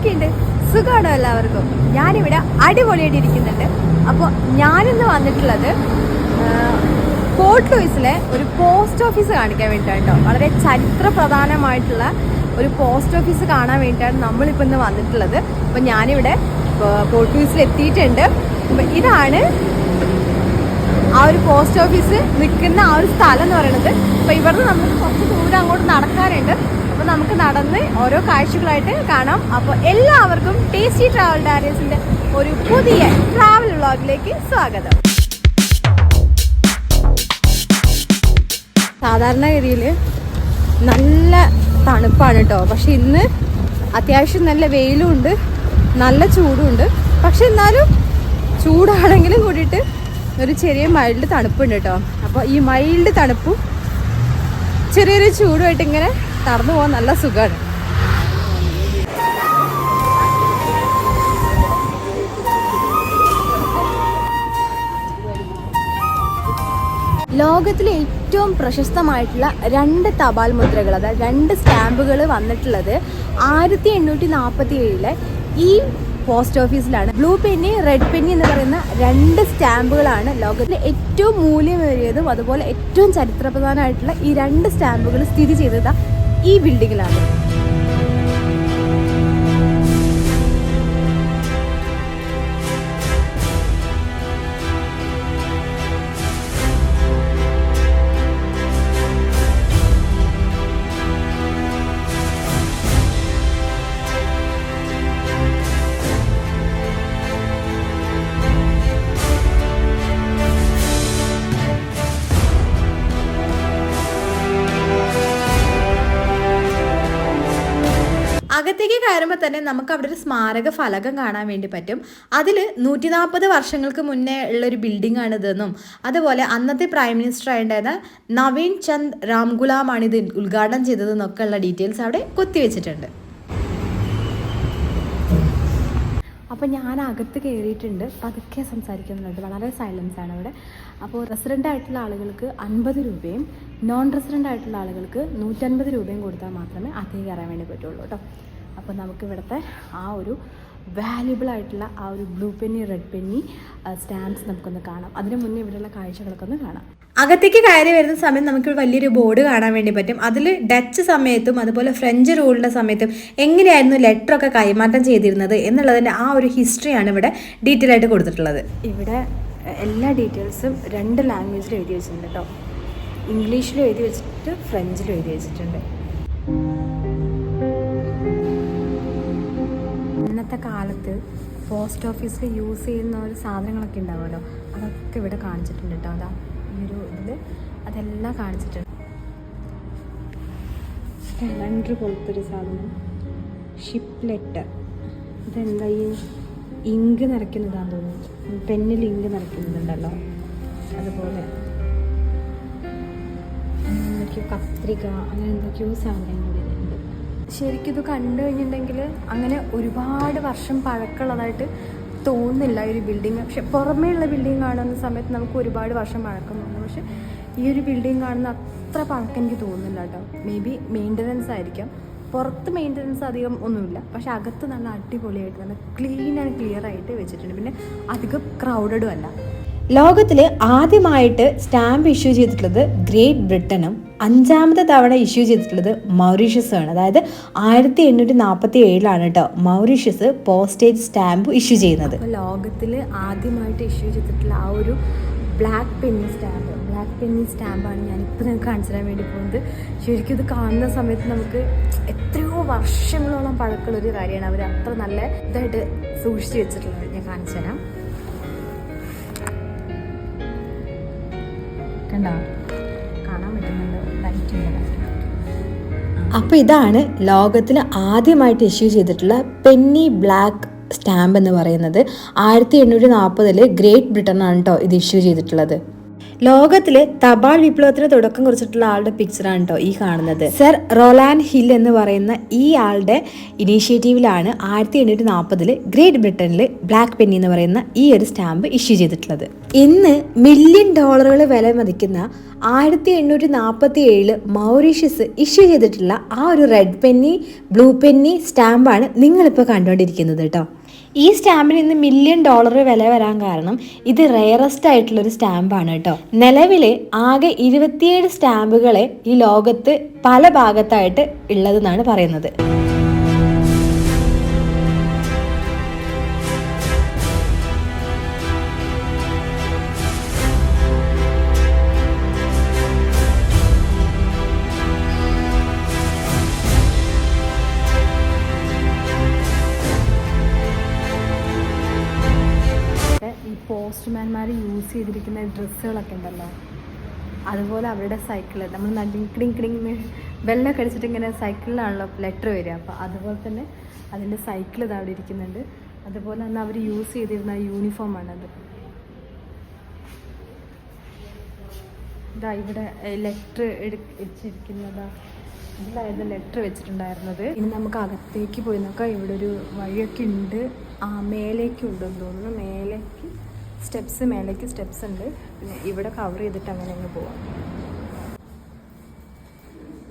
എന്തൊക്കെയുണ്ട്? സുഖമാണോ എല്ലാവർക്കും? ഞാനിവിടെ അടിപൊളിയായിട്ട് ഇരിക്കുന്നുണ്ട് അപ്പോൾ ഞാനിന്ന് വന്നിട്ടുള്ളത് പോർട്ട് ലൂയിസിലെ ഒരു പോസ്റ്റ് ഓഫീസ് കാണിക്കാൻ വേണ്ടിയിട്ടാണ് കേട്ടോ വളരെ ചരിത്ര പ്രധാനമായിട്ടുള്ള ഒരു പോസ്റ്റ് ഓഫീസ് കാണാൻ വേണ്ടിയിട്ടാണ് നമ്മളിപ്പോൾ ഇന്ന് വന്നിട്ടുള്ളത്. അപ്പോൾ ഞാനിവിടെ പോർട്ട് ലൂയിസിൽ എത്തിയിട്ടുണ്ട്. ഇതാണ് ആ ഒരു പോസ്റ്റ് ഓഫീസ് നിൽക്കുന്ന ആ ഒരു സ്ഥലം എന്ന് പറയുന്നത്. അപ്പോൾ ഇവിടുന്ന് നമുക്ക് കുറച്ച് ദൂരം അങ്ങോട്ട് നടക്കാനുണ്ട്. നടന്ന് ഓരോ കാഴ്ചകളായിട്ട് കാണാം. അപ്പോൾ എല്ലാവർക്കും ടേസ്റ്റി ട്രാവൽ ഡയറീസിന്റെ ഒരു പുതിയ ട്രാവൽ വ്ളോഗിലേക്ക് സ്വാഗതം. സാധാരണഗതിയിൽ നല്ല തണുപ്പാണ് കേട്ടോ. പക്ഷെ ഇന്ന് അത്യാവശ്യം നല്ല വെയിലും ഉണ്ട് നല്ല ചൂടും ഉണ്ട് പക്ഷെ എന്നാലും ചൂടാണെങ്കിലും കൂടിയിട്ട് ഒരു ചെറിയ മൈൽഡ് തണുപ്പുണ്ട് കേട്ടോ. അപ്പോൾ ഈ മൈൽഡ് തണുപ്പും ചെറിയൊരു ചൂടുമായിട്ട് ഇങ്ങനെ നടന്നു പോകാൻ നല്ല സുഖമാണ്. ലോകത്തിലെ ഏറ്റവും പ്രശസ്തമായിട്ടുള്ള രണ്ട് തപാൽ മുദ്രകൾ അതായത് രണ്ട് സ്റ്റാമ്പുകൾ വന്നിട്ടുള്ളത് ആയിരത്തി എണ്ണൂറ്റി നാൽപ്പത്തി ഏഴിലെ ഈ പോസ്റ്റ് ഓഫീസിലാണ്. ബ്ലൂ പെന്നി റെഡ് പെന്നി എന്ന് പറയുന്ന രണ്ട് സ്റ്റാമ്പുകളാണ് ലോകത്തിലെ ഏറ്റവും മൂല്യമേറിയതും അതുപോലെ ഏറ്റവും ചരിത്രപ്രധാനമായിട്ടുള്ള ഈ രണ്ട് സ്റ്റാമ്പുകൾ സ്ഥിതി ചെയ്തത് ഈ ബിൽഡിങ്ങിലാണ് കയറുമ്പോൾ തന്നെ നമുക്ക് അവിടെ ഒരു സ്മാരക ഫലകം കാണാൻ വേണ്ടി പറ്റും. അതിൽ നൂറ്റി നാൽപ്പത് വർഷങ്ങൾക്ക് മുന്നേ ഉള്ളൊരു ബിൽഡിംഗ് ആണ് ഇതെന്നും അതുപോലെ അന്നത്തെ പ്രൈം മിനിസ്റ്റർ ആയിട്ടുണ്ടായിരുന്ന നവീൻ ചന്ദ് രാംഗുലാമാണ് ഇത് ഉദ്ഘാടനം ചെയ്തതെന്നൊക്കെ ഉള്ള ഡീറ്റെയിൽസ് അവിടെ കൊത്തിവെച്ചിട്ടുണ്ട്. അപ്പോൾ ഞാൻ അകത്ത് കയറിയിട്ടുണ്ട് പതുക്കെ സംസാരിക്കുന്നുണ്ട്. വളരെ സൈലൻസ് ആണ് അവിടെ. അപ്പോൾ റെസിഡന്റ് ആയിട്ടുള്ള ആളുകൾക്ക് അൻപത് രൂപയും നോൺ റെസിഡന്റ് ആയിട്ടുള്ള ആളുകൾക്ക് നൂറ്റൻപത് രൂപയും കൊടുത്താൽ മാത്രമേ അകത്തേക്ക് കയറാൻ വേണ്ടി പറ്റുള്ളൂ കേട്ടോ. അപ്പോൾ നമുക്കിവിടുത്തെ ആ ഒരു വാല്യുബിൾ ആയിട്ടുള്ള ആ ഒരു blue penny red penny stamps നമുക്കൊന്ന് കാണാം. അതിന് മുന്നേ ഇവിടെയുള്ള കാഴ്ചകളൊക്കെ ഒന്ന് കാണാം. അകത്തേക്ക് കയറി വരുന്ന സമയം നമുക്ക് വലിയൊരു ബോർഡ് കാണാൻ വേണ്ടി പറ്റും. അതിൽ ഡച്ച് സമയത്തും അതുപോലെ ഫ്രഞ്ച് റൂളിന്റെ സമയത്തും എങ്ങനെയായിരുന്നു ലെറ്ററൊക്കെ കൈമാറ്റം ചെയ്തിരുന്നത് എന്നുള്ളതിന്റെ ആ ഒരു ഹിസ്റ്ററിയാണ് ഇവിടെ ഡീറ്റെയിൽ ആയിട്ട് കൊടുത്തിട്ടുള്ളത്. ഇവിടെ എല്ലാ ഡീറ്റെയിൽസും രണ്ട് ലാംഗ്വേജിൽ എഴുതി വെച്ചിട്ടുണ്ട് കേട്ടോ ഇംഗ്ലീഷിലും എഴുതി വെച്ചിട്ട് ഫ്രഞ്ചിലും എഴുതി വെച്ചിട്ടുണ്ട്. അന്നത്തെ കാലത്ത് പോസ്റ്റ് ഓഫീസിൽ യൂസ് ചെയ്യുന്ന ഒരു സാധനങ്ങളൊക്കെ ഉണ്ടാവുമല്ലോ? അതൊക്കെ ഇവിടെ കാണിച്ചിട്ടുണ്ട് കേട്ടോ. അതാ ഈ ഒരു ഇതിൽ അതെല്ലാം കാണിച്ചിട്ടുണ്ട്. കലണ്ടർ പോലത്തെ ഒരു സാധനം. ഷിപ്പ് ലെറ്റർ ഇതെന്താ ഈ ഇങ്ക് നിറയ്ക്കുന്നതാന്ന് തോന്നുന്നു. പെന്നിൽ ഇങ്ക് നിറയ്ക്കുന്നുണ്ടല്ലോ. അതുപോലെ എന്തൊക്കെയോ കത്രിക അങ്ങനെ എന്തൊക്കെയോ സാധനങ്ങൾ. ശരിക്കും ഇത് കണ്ടു കഴിഞ്ഞിട്ടുണ്ടെങ്കിൽ അങ്ങനെ ഒരുപാട് വർഷം പഴക്കമുള്ളതായിട്ട് തോന്നുന്നില്ല ഈ ഒരു ബിൽഡിങ് പക്ഷെ പുറമേ ഉള്ള ബിൽഡിങ് കാണുന്ന സമയത്ത് നമുക്ക് ഒരുപാട് വർഷം പഴക്കം തോന്നുന്നു പക്ഷെ ഈ ഒരു ബിൽഡിങ് കാണുന്ന അത്ര പഴക്കം എനിക്ക് തോന്നുന്നില്ല കേട്ടോ. മേ ബി മെയിന്റനൻസ് ആയിരിക്കാം. പുറത്ത് മെയിന്റനൻസ് അധികം ഒന്നുമില്ല. പക്ഷെ അകത്ത് നല്ല അടിപൊളിയായിട്ട് നല്ല ക്ലീൻ ആൻഡ് ക്ലിയർ ആയിട്ട് വെച്ചിട്ടുണ്ട്. പിന്നെ അധികം ക്രൗഡഡും അല്ല. ലോകത്തിൽ ആദ്യമായിട്ട് സ്റ്റാമ്പ് ഇഷ്യൂ ചെയ്തിട്ടുള്ളത് ഗ്രേറ്റ് ബ്രിട്ടനും അഞ്ചാമത്തെ തവണ ഇഷ്യൂ ചെയ്തിട്ടുള്ളത് മൗറീഷ്യസും ആണ്. അതായത് ആയിരത്തി എണ്ണൂറ്റി നാൽപ്പത്തി ഏഴിലാണ് കേട്ടോ മൗറീഷ്യസ് പോസ്റ്റേജ് സ്റ്റാമ്പ് ഇഷ്യൂ ചെയ്യുന്നത്. ലോകത്തിൽ ആദ്യമായിട്ട് ഇഷ്യൂ ചെയ്തിട്ടുള്ള ആ ഒരു black penny stamp black penny സ്റ്റാമ്പാണ് ഞാനിപ്പോൾ നിങ്ങൾക്ക് കാണിച്ചു തരാൻ വേണ്ടി പോകുന്നത്. ശരിക്കും ഇത് കാണുന്ന സമയത്ത് നമുക്ക് എത്രയോ വർഷങ്ങളോളം പഴക്കമുള്ളൊരു കാര്യമാണ്. അവർ അത്ര നല്ല ഇതായിട്ട് സൂക്ഷിച്ചു വെച്ചിട്ടുള്ളത് ഞാൻ കാണിച്ചു തരാം പറ്റുന്നുണ്ട്. ലൈറ്റ് അപ്പോൾ ഇതാണ് ലോകത്തിൽ ആദ്യമായിട്ട് ഇഷ്യൂ ചെയ്തിട്ടുള്ള പെന്നി ബ്ലാക്ക് സ്റ്റാമ്പ് എന്ന് പറയുന്നത്. ആയിരത്തി എണ്ണൂറ്റി നാൽപ്പതിൽ ഗ്രേറ്റ് ബ്രിട്ടനാണ് കേട്ടോ ഇത് ഇഷ്യൂ ചെയ്തിട്ടുള്ളത്. ലോകത്തിലെ തപാൽ വിപ്ലവത്തിന് തുടക്കം കുറിച്ചിട്ടുള്ള ആളുടെ പിക്ചറാണ് കേട്ടോ ഈ കാണുന്നത്. സർ റൊലാൻഡ് ഹിൽ എന്ന് പറയുന്ന ഈ ആളുടെ ഇനീഷ്യേറ്റീവിലാണ് ആയിരത്തി എണ്ണൂറ്റി നാൽപ്പതിൽ ഗ്രേറ്റ് ബ്രിട്ടനിൽ ബ്ലാക്ക് പെന്നി എന്ന് പറയുന്ന ഈ ഒരു സ്റ്റാമ്പ് ഇഷ്യൂ ചെയ്തിട്ടുള്ളത്. ഇന്ന് മില്യൺ ഡോളറുകൾ വില മതിക്കുന്ന ആയിരത്തി എണ്ണൂറ്റി നാൽപ്പത്തി ഏഴിൽ മൗറീഷ്യസ് ഇഷ്യൂ ചെയ്തിട്ടുള്ള ആ ഒരു റെഡ് പെന്നി ബ്ലൂ പെന്നി സ്റ്റാമ്പാണ് നിങ്ങളിപ്പോൾ കണ്ടുകൊണ്ടിരിക്കുന്നത് കേട്ടോ ഈ സ്റ്റാമ്പിന് ഇന്ന് മില്യൺ ഡോളർ വില വരാൻ കാരണം ഇത് റെയറസ്റ്റ് ആയിട്ടുള്ള ഒരു സ്റ്റാമ്പാണ് കേട്ടോ. നിലവിൽ ആകെ ഇരുപത്തിയേഴ് സ്റ്റാമ്പുകളെ ഈ ലോകത്ത് പല ഭാഗത്തായിട്ട് ഉള്ളതെന്നാണ് പറയുന്നത്. ഡ്രസ്സുകളൊക്കെ ഉണ്ടല്ലോ. അതുപോലെ അവരുടെ സൈക്കിൾ നമ്മൾ നടിങ് ക്ടിങ് വെള്ളം അടിച്ചിട്ട് ഇങ്ങനെ സൈക്കിളിലാണല്ലോ ലെറ്റർ വരിക. അപ്പോൾ അതുപോലെ തന്നെ അതിന്റെ സൈക്കിൾ ഇത് അവിടെ ഇരിക്കുന്നുണ്ട്. അതുപോലെ തന്നെ അവർ യൂസ് ചെയ്തിരുന്ന യൂണിഫോമാണത് ഇതാ ഇവിടെ ലെറ്റർ വെച്ചിരിക്കുന്നതാ. ഇതിലായിരുന്നു ലെറ്റർ വെച്ചിട്ടുണ്ടായിരുന്നത്. ഇനി നമുക്ക് അകത്തേക്ക് പോയി നോക്കാം. ഇവിടെ ഒരു വഴിയൊക്കെ ഉണ്ട്. ആ മേലേക്കുണ്ടെന്ന് തോന്നുന്നു. മേലേക്ക് സ്റ്റെപ്സ് മേലേക്ക് സ്റ്റെപ്സ് ഉണ്ട്. പിന്നെ ഇവിടെ കവർ ചെയ്തിട്ട് അങ്ങനെ അങ്ങ് പോവാം.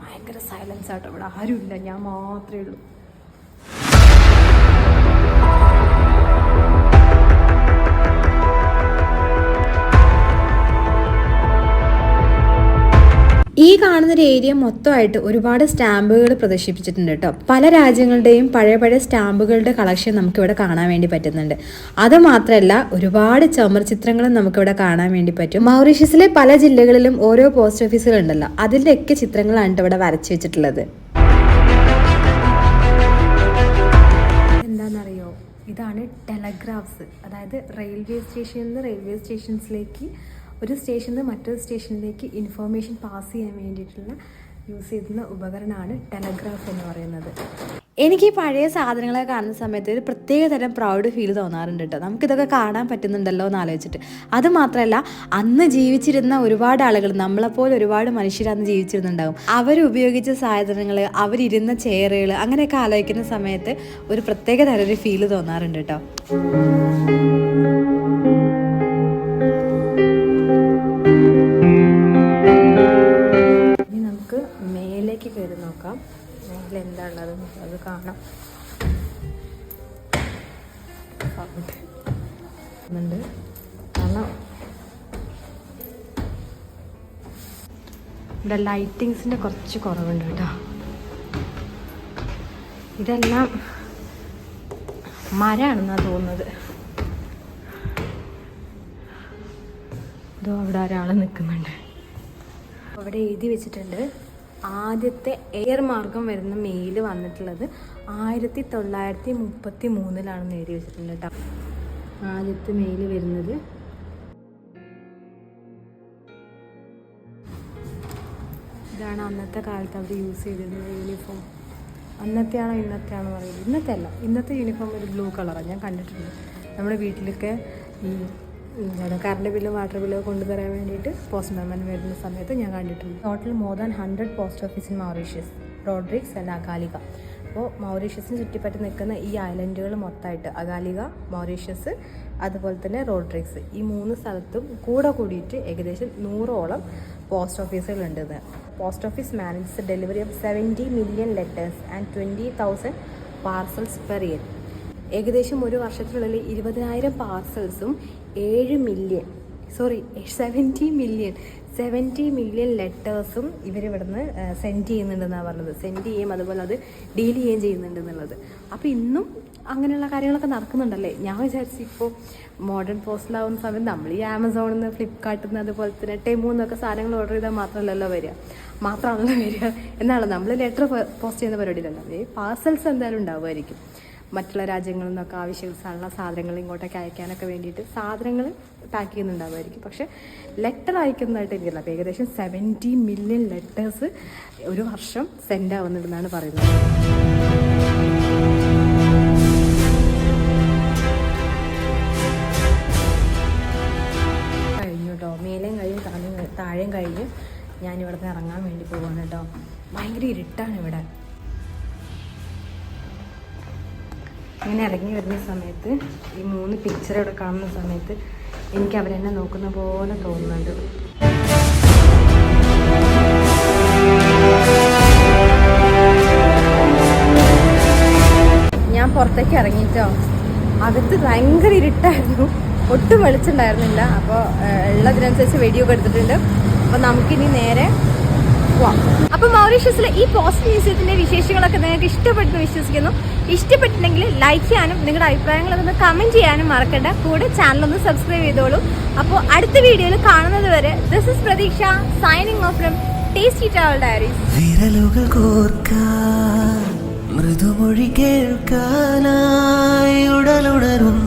ഭയങ്കര സൈലൻസ് ആട്ടോ. ഇവിടെ ആരുമില്ല. ഞാൻ മാത്രമേ ഉള്ളൂ. ഈ കാണുന്ന ഒരു ഏരിയ മൊത്തമായിട്ട് ഒരുപാട് സ്റ്റാമ്പുകൾ പ്രദർശിപ്പിച്ചിട്ടുണ്ട് കേട്ടോ പല രാജ്യങ്ങളുടെയും പഴയ പഴയ സ്റ്റാമ്പുകളുടെ കളക്ഷൻ നമുക്കിവിടെ കാണാൻ വേണ്ടി പറ്റുന്നുണ്ട്. അത് മാത്രമല്ല ഒരുപാട് ചമർ ചിത്രങ്ങളും നമുക്കിവിടെ കാണാൻ വേണ്ടി പറ്റും. മൗറീഷ്യസിലെ പല ജില്ലകളിലും ഓരോ പോസ്റ്റ് ഓഫീസുകൾ ഓഫീസുകളുണ്ടല്ലോ അതിന്റെയൊക്കെ ചിത്രങ്ങളാണ് ഇവിടെ വരച്ചു വെച്ചിട്ടുള്ളത്. എന്താണെന്നറിയോ? ഇതാണ് ടെലഗ്രാഫ്സ്. അതായത് റെയിൽവേ സ്റ്റേഷനിൽ നിന്ന് റെയിൽവേ സ്റ്റേഷൻസിലേക്ക് ഒരു സ്റ്റേഷനിൽ നിന്ന് മറ്റൊരു സ്റ്റേഷനിലേക്ക് ഇൻഫോർമേഷൻ പാസ് ചെയ്യാൻ വേണ്ടിയിട്ടുള്ള യൂസ് ചെയ്യുന്ന ഉപകരണമാണ് ടെലഗ്രാഫ് എന്ന് പറയുന്നത്. എനിക്ക് ഈ പഴയ സാധനങ്ങളെ കാണുന്ന സമയത്ത് ഒരു പ്രത്യേക തരം പ്രൗഡ് ഫീൽ തോന്നാറുണ്ട് കേട്ടോ നമുക്കിതൊക്കെ കാണാൻ പറ്റുന്നുണ്ടല്ലോ എന്ന് ആലോചിച്ചിട്ട്. അത് മാത്രമല്ല അന്ന് ജീവിച്ചിരുന്ന ഒരുപാട് ആളുകൾ നമ്മളെപ്പോലെ ഒരുപാട് മനുഷ്യർ അന്ന് ജീവിച്ചിരുന്നുണ്ടാകും അവരുപയോഗിച്ച സാധനങ്ങൾ അവരിരുന്ന ചെയറുകൾ അങ്ങനെയൊക്കെ ആലോചിക്കുന്ന സമയത്ത് ഒരു പ്രത്യേക തരം ഒരു ഫീൽ തോന്നാറുണ്ട് കേട്ടോ കയറി നോക്കാം. അതിൽ എന്താണുള്ളത് അത് കാണാം. ഉണ്ട്. കാരണം ഇവിടെ ലൈറ്റിങ്സിന്റെ കുറച്ച് കുറവുണ്ട് കേട്ടോ. ഇതെല്ലാം മരമാണെന്നാണ് തോന്നുന്നത്. ഇതോ അവിടെ ഒരാൾ നിൽക്കുന്നുണ്ട്. അവിടെ എഴുതി വെച്ചിട്ടുണ്ട്. ആദ്യത്തെ എയർ മാർഗം വരുന്ന മെയിൽ വന്നിട്ടുള്ളത് ആയിരത്തി തൊള്ളായിരത്തി മുപ്പത്തി മൂന്നിലാണെന്ന് എഴുതി വെച്ചിട്ടുണ്ട് കേട്ടോ ആദ്യത്തെ മെയിൽ വരുന്നത് ഇതാണ് അന്നത്തെ കാലത്ത് അവർ യൂസ് ചെയ്തിരുന്നത് യൂണിഫോം അന്നത്തെയാണോ ഇന്നത്തെയാണോ പറയുന്നത് ഇന്നത്തെ അല്ല. ഇന്നത്തെ യൂണിഫോം ഒരു ബ്ലൂ കളറാണ് ഞാൻ കണ്ടിട്ടുണ്ട്. നമ്മുടെ വീട്ടിലൊക്കെ ഈ എന്താണ് കറണ്ട് ബില്ല് വാട്ടർ ബില്ല് കൊണ്ടുവരാൻ വേണ്ടിയിട്ട് പോസ്റ്റ്മാൻ വരുന്ന സമയത്ത് ഞാൻ കണ്ടിട്ടുണ്ട്. Total more than hundred post office in Mauritius Rodrigues and Agalega അപ്പോൾ മൗറീഷ്യസിന് ചുറ്റിപ്പറ്റി നിൽക്കുന്ന ഈ ഐലൻഡുകൾ മൊത്തമായിട്ട് അകാലിക മൗറീഷ്യസ് അതുപോലെ തന്നെ റോഡ്രിക്സ് ഈ മൂന്ന് സ്ഥലത്തും കൂടെ കൂടിയിട്ട് ഏകദേശം നൂറോളം post ഓഫീസുകളുണ്ട് post office manages delivery of seventy million letters and twenty thousand parcels per year ഏകദേശം ഒരു വർഷത്തിനുള്ളിൽ ഇരുപതിനായിരം പാർസൽസും ഏഴ് million sorry seventy million seventy million ലെറ്റേഴ്സും ഇവരിവിടുന്ന് സെൻഡ് ചെയ്യുന്നുണ്ടെന്നാണ് പറഞ്ഞത്. സെൻഡ് ചെയ്യും അതുപോലെ അത് ഡീൽ ചെയ്യുകയും ചെയ്യുന്നുണ്ട് എന്നുള്ളത് അപ്പോൾ ഇന്നും അങ്ങനെയുള്ള കാര്യങ്ങളൊക്കെ നടക്കുന്നുണ്ടല്ലേ? ഞാൻ വിചാരിച്ചു ഇപ്പോൾ മോഡേൺ പോസ്റ്റിലാവുന്ന സമയത്ത് നമ്മൾ ഈ ആമസോണിൽ നിന്ന് ഫ്ലിപ്കാർട്ടിൽ നിന്ന് അതുപോലെ തന്നെ ടെമു എന്നൊക്കെ സാധനങ്ങൾ ഓർഡർ ചെയ്താൽ മാത്രമല്ലല്ലോ വരിക. മാത്രമാണല്ലോ വരിക. എന്നാണ് നമ്മൾ ലെറ്റർ പോസ്റ്റ് ചെയ്യുന്ന പരിപാടിയിലല്ല പാർസൽസ് എന്തായാലും ഉണ്ടാവുമായിരിക്കും. മറ്റുള്ള രാജ്യങ്ങളിൽ നിന്നൊക്കെ ആവശ്യമുള്ള സാധനങ്ങൾ ഇങ്ങോട്ടൊക്കെ അയക്കാനൊക്കെ വേണ്ടിയിട്ട് സാധനങ്ങൾ പാക്ക് ചെയ്യുന്നുണ്ടാവുമായിരിക്കും. പക്ഷെ ലെറ്റർ അയക്കുന്നതായിട്ട് എനിക്കല്ല അപ്പോൾ ഏകദേശം സെവന്റി മില്യൺ ലെറ്റേഴ്സ് ഒരു വർഷം സെൻഡ് ആവുന്നുണ്ടെന്നാണ് പറയുന്നത്. താഴെയും കഴിഞ്ഞ് ഞാൻ ഇവിടെ നിന്ന് ഇറങ്ങാൻ വേണ്ടി കേട്ടോ ഭയങ്കര ഇരുട്ടാണ് ഇവിടെ. ഇങ്ങനെ ഇറങ്ങി വരുന്ന സമയത്ത് ഈ മൂന്ന് പിക്ചർ ഇവിടെ കാണുന്ന സമയത്ത് എനിക്ക് അവരെന്നെ നോക്കുന്ന പോലെ തോന്നുന്നുണ്ട്. ഞാൻ പുറത്തേക്ക് ഇറങ്ങിയിട്ടോ അകത്ത് ഭയങ്കര ഇരുട്ടായിരുന്നു. ഒട്ടും വെളിച്ചുണ്ടായിരുന്നില്ല അപ്പോൾ ഉള്ളതിനനുസരിച്ച് വെടിയൊക്കെ എടുത്തിട്ടുണ്ട്. അപ്പോൾ നമുക്കിനി നേരെ പോവാം. അപ്പൊ മൗറീഷ്യസിലെ ഈ പോസ്റ്റ് മ്യൂസിയത്തിന്റെ വിശേഷങ്ങളൊക്കെ നിങ്ങൾക്ക് ഇഷ്ടപ്പെട്ടെന്ന് വിശ്വസിക്കുന്നു. ഇഷ്ടപ്പെട്ടിട്ടുണ്ടെങ്കിൽ ലൈക്ക് ചെയ്യാനും നിങ്ങളുടെ അഭിപ്രായങ്ങളൊക്കെ ഒന്ന് കമന്റ് ചെയ്യാനും മറക്കണ്ട. കൂടെ ചാനൽ ഒന്ന് സബ്സ്ക്രൈബ് ചെയ്തോളൂ. അപ്പോൾ അടുത്ത വീഡിയോയിൽ കാണുന്നത് വരെ this is Prathiksha. Signing off from tasty travel diaries മൃദുമൊഴി കേൾക്കാനായി ഉടലുണരുന്നു.